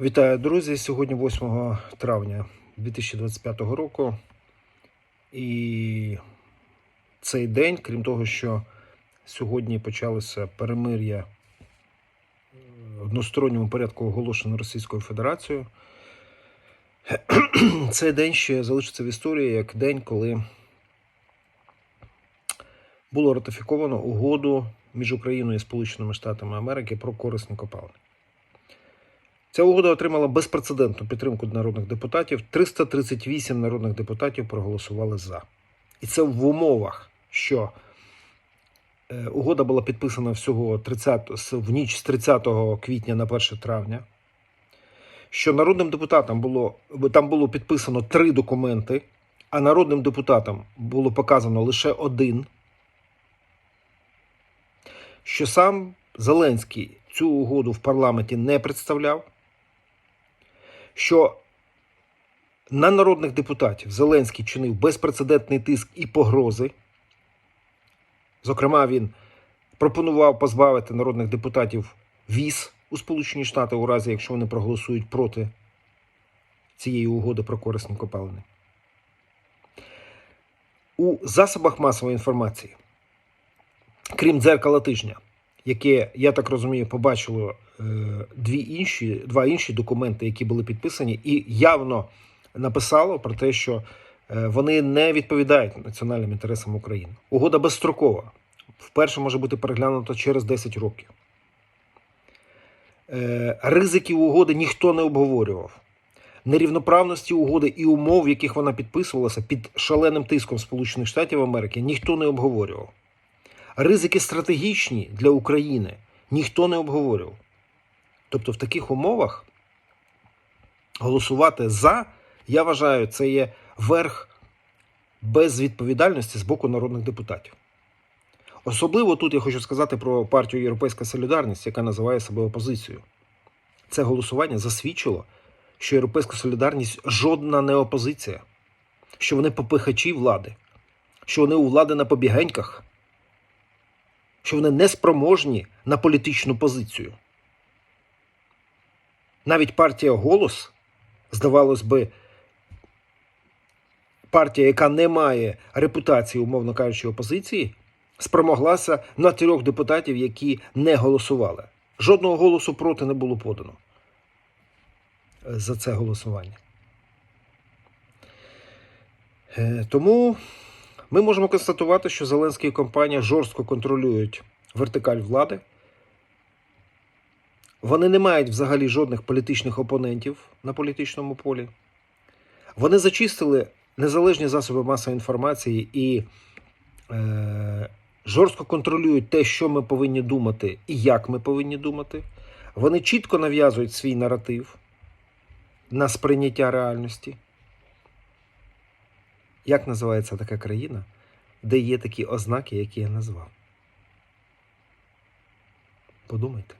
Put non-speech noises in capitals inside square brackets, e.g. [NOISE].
Вітаю, друзі! Сьогодні 8 травня 2025 року. І цей день, крім того, що сьогодні почалося перемир'я в односторонньому порядку оголошено Російською Федерацією. [CLEARS THROAT] Цей день ще залишиться в історії як день, коли було ратифіковано угоду між Україною і Сполученими Штатами Америки про корисні копалини. Ця угода отримала безпрецедентну підтримку народних депутатів. 338 народних депутатів проголосували за. І це в умовах, що е, угода була підписана всього 30, в ніч з 30 квітня на 1 травня. Що народним депутатам було там було підписано три документи, а народним депутатам було показано лише один. Що сам Зеленський цю угоду в парламенті не представляв що на народних депутатів Зеленський чинив безпрецедентний тиск і погрози. Зокрема, він пропонував позбавити народних депутатів віз у Сполучені Штати у разі, якщо вони проголосують проти цієї угоди про корисні копалини. У засобах масової інформації, крім дзеркала тижня, яке, я так розумію, побачило е, дві інші, два інші документи, які були підписані, і явно написало про те, що е, вони не відповідають національним інтересам України. Угода безстрокова. Вперше може бути переглянута через 10 років. Е, Ризиків угоди ніхто не обговорював. Нерівноправності угоди і умов, в яких вона підписувалася під шаленим тиском Сполучених Штатів Америки, ніхто не обговорював. Ризики стратегічні для України ніхто не обговорював. Тобто, в таких умовах голосувати за, я вважаю, це є верх безвідповідальності з боку народних депутатів. Особливо тут я хочу сказати про партію Європейська Солідарність, яка називає себе опозицією. Це голосування засвідчило, що Європейська Солідарність жодна не опозиція, що вони попихачі влади, що вони у влади на побігеньках що вони не спроможні на політичну позицію. Навіть партія Голос, здавалось би, партія, яка не має репутації, умовно кажучи, опозиції, спромоглася на трьох депутатів, які не голосували. Жодного голосу проти не було подано за це голосування. Е, Тому ми можемо констатувати, що Зеленський і компанія жорстко контролюють вертикаль влади. Вони не мають взагалі жодних політичних опонентів на політичному полі. Вони зачистили незалежні засоби масової інформації і е, жорстко контролюють те, що ми повинні думати і як ми повинні думати. Вони чітко нав'язують свій наратив на сприйняття реальності. Як називається така країна, де є такі ознаки, які я назвав? Подумайте.